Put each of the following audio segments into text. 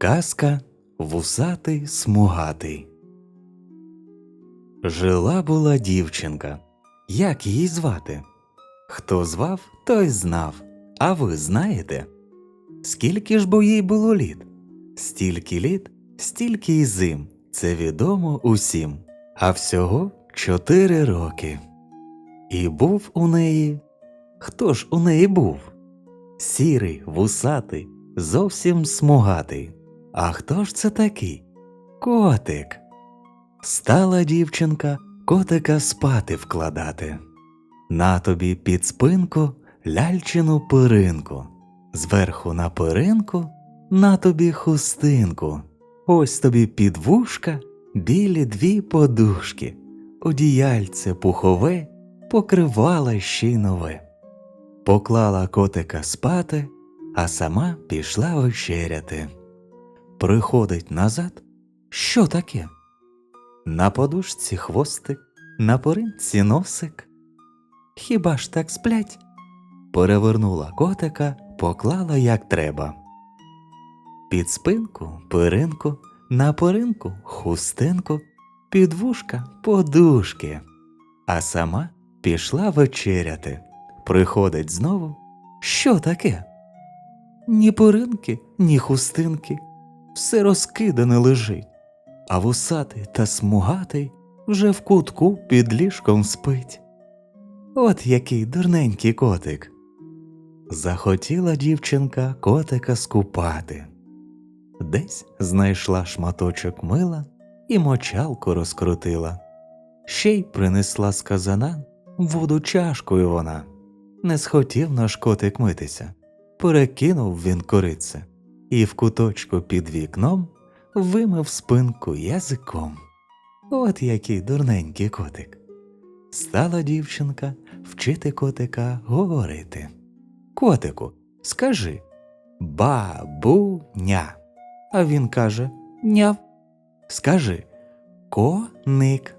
Казка вусатий смугатий. Жила була дівчинка. Як її звати? Хто звав, той знав. А ви знаєте? Скільки ж бо їй було літ? Стільки літ, стільки й зим. Це відомо усім. А всього чотири роки. І був у неї. Хто ж у неї був? Сірий, вусатий, зовсім смугатий. А хто ж це такий? Котик. Стала дівчинка котика спати вкладати. На тобі під спинку ляльчину перинку, зверху на перинку на тобі хустинку. Ось тобі під вушка білі дві подушки, одіяльце пухове, покривала ще й нове. Поклала котика спати, а сама пішла вечеряти. Приходить назад. Що таке? На подушці хвостик, на поринці носик. Хіба ж так сплять? Перевернула котика, поклала як треба. Під спинку перинку, на поринку хустинку, під вушка подушки. А сама пішла вечеряти. Приходить знову. Що таке? Ні поринки, ні хустинки, все розкидане лежить, а вусатий та смугатий вже в кутку під ліжком спить. От який дурненький котик. Захотіла дівчинка котика скупати. Десь знайшла шматочок мила і мочалку розкрутила. Ще й принесла з казана воду чашкою вона. Не схотів наш котик митися, перекинув він корице і в куточку під вікном вимив спинку язиком. От який дурненький котик. Стала дівчинка вчити котика говорити. Котику, скажи бабуня. А він каже няв. Скажи коник.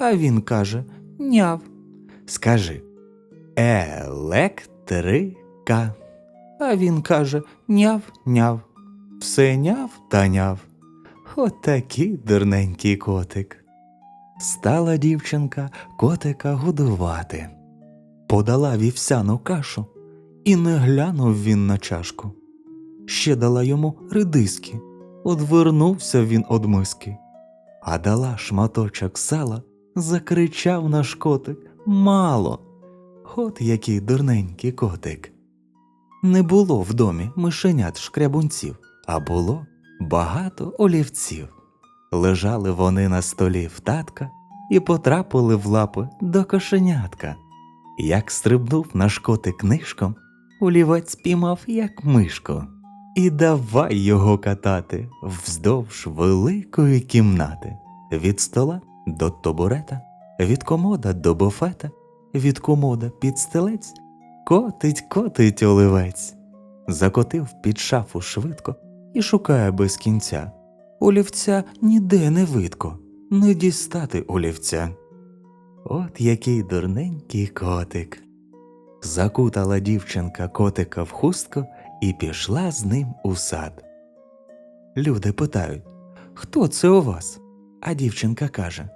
А він каже няв. Скажи електрика. А він каже няв, няв. Все няв та няв. От такий дурненький котик. Стала дівчинка котика годувати. Подала вівсяну кашу, і не глянув він на чашку. Ще дала йому редиски, одвернувся він од миски, а дала шматочок сала, закричав наш котик мало. От який дурненький котик. Не було в домі мишенят шкрябунців, а було багато олівців. Лежали вони на столі в татка і потрапили в лапи до кошенятка. Як стрибнув наш котик нишком, олівець піймав, як мишку, і давай його катати вздовж великої кімнати, від стола до табурета, від комода до буфета, від комода під стелець, котить, котить оливець, закотив під шафу швидко і шукає без кінця. Олівця ніде не видко, не дістати олівця. От який дурненький котик. Закутала дівчинка котика в хустку і пішла з ним у сад. Люди питають, хто це у вас? А дівчинка каже,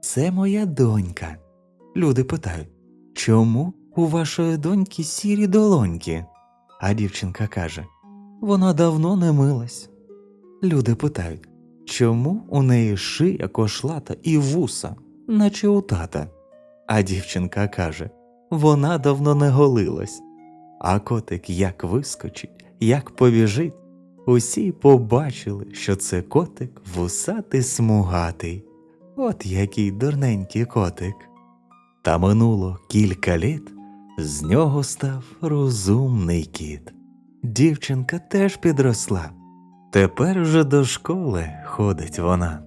це моя донька. Люди питають, чому у вашої доньки сірі долоньки? А дівчинка каже, вона давно не милась. Люди питають, чому у неї шия кошлата і вуса, наче у тата. А дівчинка каже, вона давно не голилась. А котик як вискочить, як побіжить, усі побачили, що це котик вусатий смугатий. От який дурненький котик. Та минуло кілька літ, з нього став розумний кіт. Дівчинка теж підросла. Тепер вже до школи ходить вона.